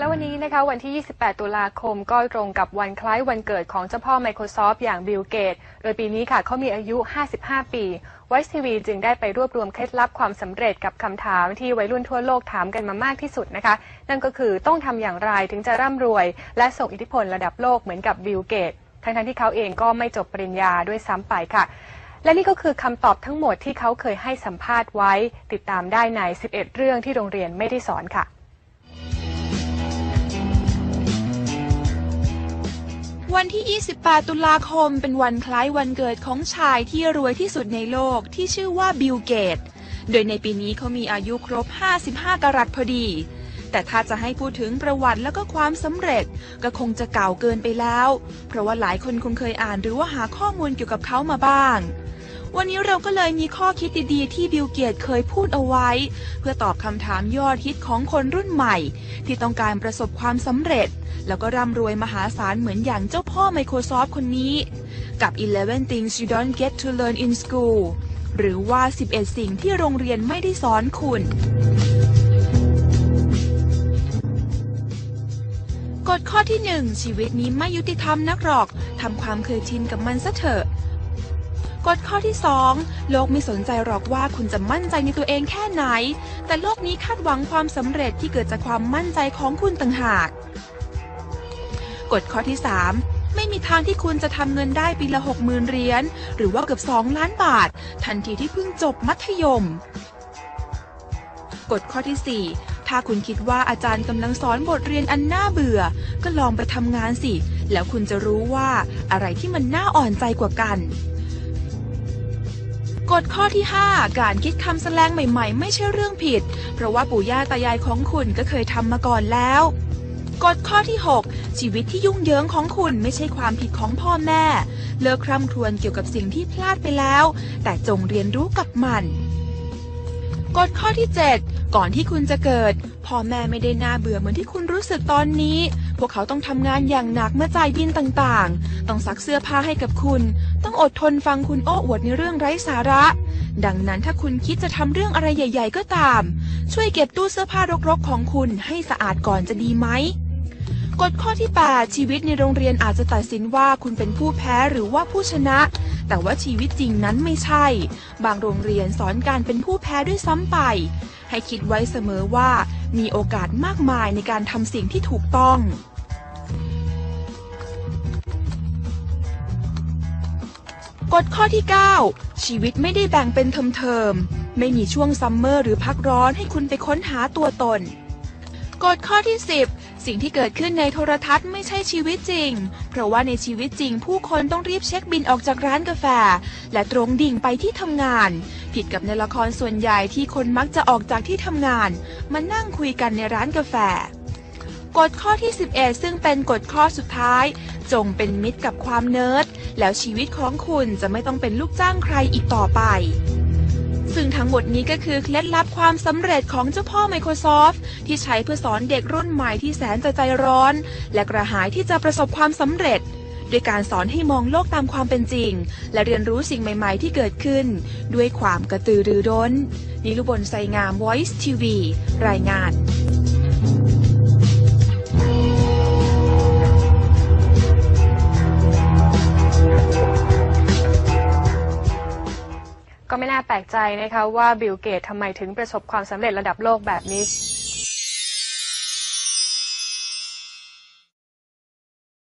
แล้ววันนี้นะคะวันที่ 28 ตุลาคมก็ตรงกับวันคล้ายวันเกิดของเจ้าพ่อ Microsoft อย่างบิลเกต โดยปีนี้ค่ะเขามีอายุ 55 ปีไวซ์ทีวีจึงได้ไปรวบรวมเคล็ดลับความสำเร็จกับคำถามที่วัยรุ่นทั่วโลกถามกันมามากที่สุดนะคะ นั่นก็คือต้องทำอย่างไรถึงจะร่ำรวย และส่งอิทธิพลระดับโลกเหมือนกับบิลเกตทั้งๆที่เขาเองก็ไม่จบปริญญาด้วยซ้ำไปค่ะ และนี่ก็คือคำตอบทั้งหมดที่เขาเคยให้สัมภาษณ์ไว้ ติดตามได้ใน 11 เรื่องที่โรงเรียนไม่ได้สอนค่ะ วันที่ 28 ตุลาคม เป็นวันคล้ายวันเกิดของชายที่รวยที่สุดในโลกที่ชื่อว่าบิลเกต โดยในปีนี้เขามีอายุครบ 55 กรัตพอดี แต่ถ้าจะให้พูดถึงประวัติแล้วก็ความสำเร็จก็คงจะเก่าเกินไปแล้ว เพราะว่าหลายคนคงเคยอ่านหรือว่าหาข้อมูลเกี่ยวกับเขามาบ้าง วันนี้เราก็เลยมีข้อคิดดีๆ ที่บิลเกียตเคยพูดเอาไว้ เพื่อตอบคำถามยอดฮิตของคนรุ่นใหม่ ที่ต้องการประสบความสำเร็จ แล้วก็ร่ำรวยมหาศาลเหมือนอย่างเจ้าพ่อ Microsoft คนนี้ กับ 11 things you don't get to learn in school หรือว่า 11 สิ่งที่โรงเรียนไม่ได้สอนคุณกฎข้อที่ 1 ชีวิตนี้ไม่ยุติธรรมนักหรอก ทำความเคยชินกับมันซะเถอะ กฎข้อที่ 2 โลกไม่สนใจหรอกว่าคุณจะมั่นใจในตัวเองแค่ไหน แต่โลกนี้คาดหวังความสำเร็จที่เกิดจากความมั่นใจของคุณต่างหากกฎข้อที่ 3 ไม่มีทางที่คุณจะทำเงินได้ปีละ60,000เหรียญหรือว่าเกือบ 2 ล้านบาท ทันทีที่เพิ่งจบมัธยมกฎข้อที่ 4 ถ้าคุณคิดว่าอาจารย์กำลังสอนบทเรียนอันน่าเบื่อ ก็ลองไปทำงานสิ แล้วคุณจะรู้ว่าอะไรที่มันน่าอ่อนใจกว่ากัน กฎข้อที่ 5 การคิดคำแสลงใหม่ๆ ไม่ใช่เรื่องผิด เพราะว่าปู่ย่าตายายของคุณก็เคยทำมาก่อนแล้วกฎข้อที่ 6 ชีวิตที่ยุ่งเหยิงของคุณไม่ใช่ความผิดของพ่อแม่ เลิกคร่ำครวญเกี่ยวกับสิ่งที่พลาดไปแล้ว แต่จงเรียนรู้กับมันกฎข้อที่ 7 ก่อนที่คุณจะเกิดพ่อแม่ไม่ได้น่าเบื่อเหมือนที่คุณรู้สึกตอนนี้ พวกเขาต้องทำงานอย่างหนักเมื่อจ่ายบินต่างๆ ต้องซักเสื้อผ้าให้กับคุณ ต้องอดทนฟังคุณโอ้อวดในเรื่องไร้สาระ ดังนั้นถ้าคุณคิดจะทำเรื่องอะไรใหญ่ ๆ ก็ตาม ช่วยเก็บตู้เสื้อผ้ารกๆของคุณให้สะอาดก่อนจะดีไหมกฎข้อที่ 8 ชีวิตในโรงเรียนอาจจะตัดสินว่าคุณเป็นผู้แพ้หรือว่าผู้ชนะ แต่ว่าชีวิตจริงนั้นไม่ใช่ บางโรงเรียนสอนการเป็นผู้แพ้ด้วยซ้ำไป ให้คิดไว้เสมอว่ามีโอกาสมากมายในการทำสิ่งที่ถูกต้อง กฎข้อที่ 9 ชีวิตไม่ได้แบ่งเป็นเทอมๆ ไม่มีช่วงซัมเมอร์หรือพักร้อนให้คุณไปค้นหาตัวตน กฎข้อที่ 10 สิ่งที่เกิดขึ้นในโทรทัศน์ไม่ใช่ชีวิตจริง เพราะว่าในชีวิตจริง ผู้คนต้องรีบเช็คบินออกจากร้านกาแฟ และตรงดิ่งไปที่ทำงาน ผิดกับในละครส่วนใหญ่ที่คนมักจะออกจากที่ทำงาน มานั่งคุยกันในร้านกาแฟ กฎข้อที่ 11 ซึ่งเป็นกฎข้อสุดท้าย จงเป็นมิตรกับความเนิร์ด แล้วชีวิตของคุณจะไม่ต้องเป็นลูกจ้างใครอีกต่อไป ซึ่งทั้งหมดนี้ก็คือเคล็ดลับความสำเร็จของเจ้าพ่อ Microsoft ที่ใช้เพื่อสอนเด็กรุ่นใหม่ที่แสนจะใจร้อน และกระหายที่จะประสบความสำเร็จด้วยการสอนให้มองโลกตามความเป็นจริง และเรียนรู้สิ่งใหม่ๆ ที่เกิดขึ้น ด้วยความกระตือรือร้น นิรุบลไซงาม Voice TV รายงาน ลกใจนะคะว่าบิลเกตทำไมถึงประสบความสำเร็จระดับโลกแบบนี้